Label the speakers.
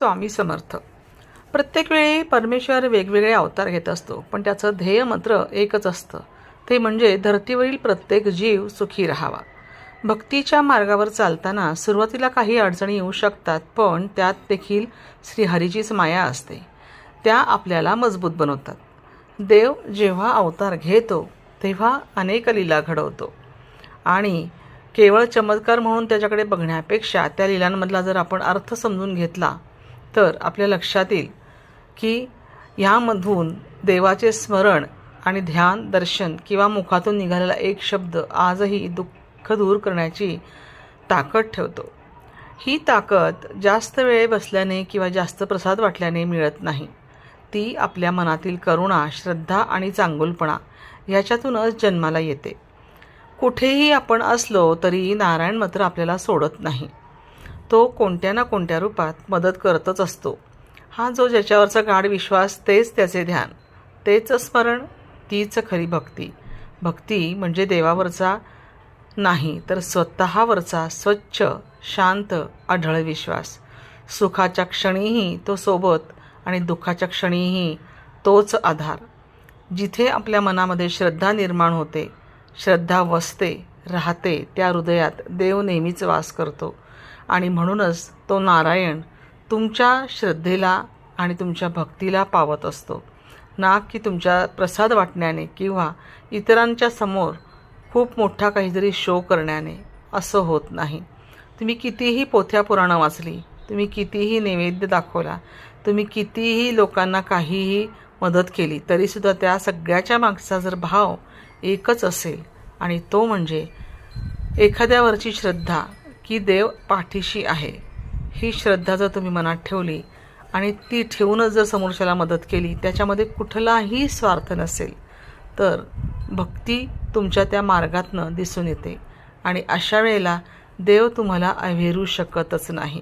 Speaker 1: स्वामी समर्थ प्रत्येक वेळी परमेश्वर वेगवेगळे अवतार घेत असतो पण त्याचं ध्येय मात्र एकच असतं. ते म्हणजे धर्तीवरील प्रत्येक जीव सुखी राहावा. भक्तीच्या मार्गावर चालताना सुरुवातीला काही अडचणी येऊ शकतात पण त्यात देखील श्रीहरीचीच माया असते. त्या आपल्याला मजबूत बनवतात. देव जेव्हा अवतार घेतो तेव्हा अनेक लीला घडवतो. आणि केवळ चमत्कार म्हणून त्याच्याकडे बघण्यापेक्षा त्या लिलांमधला जर आपण अर्थ समजून घेतला तर आपल्या लक्षात येईल की ह्यामधून देवाचे स्मरण आणि ध्यान दर्शन किंवा मुखातून निघालेला एक शब्द आजही दुःख दूर करण्याची ताकद ठेवतो. ही ताकद जास्त वेळ बसल्याने किंवा जास्त प्रसाद वाटल्याने मिळत नाही. ती आपल्या मनातील करुणा श्रद्धा आणि चांगुलपणा ह्याच्यातूनच जन्माला येते. कुठेही आपण असलो तरी नारायण मात्र आपल्याला सोडत नाही. तो कोणत्या ना कोणत्या रूपात मदत करतच असतो. हा जो ज्याच्यावरचा गाढ विश्वास तेच त्याचे ध्यान. तेच स्मरण तीच खरी भक्ती. भक्ती म्हणजे देवावरचा नाही तर स्वतःवरचा स्वच्छ शांत अढळ विश्वास. सुखाच्या क्षणीही तो सोबत आणि दुःखाच्या क्षणीही तोच आधार. जिथे आपल्या मनामध्ये श्रद्धा निर्माण होते श्रद्धा वसते राहते त्या हृदयात देव नेहमीच वास करतो. आणि म्हणूनच तो नारायण तुमच्या श्रद्धेला आणि तुमच्या भक्तीला पावत असतो. ना की तुमच्या प्रसाद वाटण्याने किंवा इतरांच्या समोर खूप मोठा काहीतरी शो करण्याने. असं होत नाही. तुम्ही कितीही पोथ्या पुराणं वाचली तुम्ही कितीही नैवेद्य दाखवला तुम्ही कितीही लोकांना काहीही मदत केली तरीसुद्धा त्या सगळ्याच्या मागचा जर भाव एकच असेल आणि तो म्हणजे एखाद्यावरची श्रद्धा की देव पाठीशी आहे. ही श्रद्धा जर तुम्ही मनात ठेवली आणि ती ठेवूनच जर समोरच्याला मदत केली त्याच्यामध्ये कुठलाही स्वार्थ नसेल तर भक्ती तुमच्या त्या मार्गातनं दिसून येते. आणि अशा वेळेला देव तुम्हाला अव्हेरू शकतच नाही.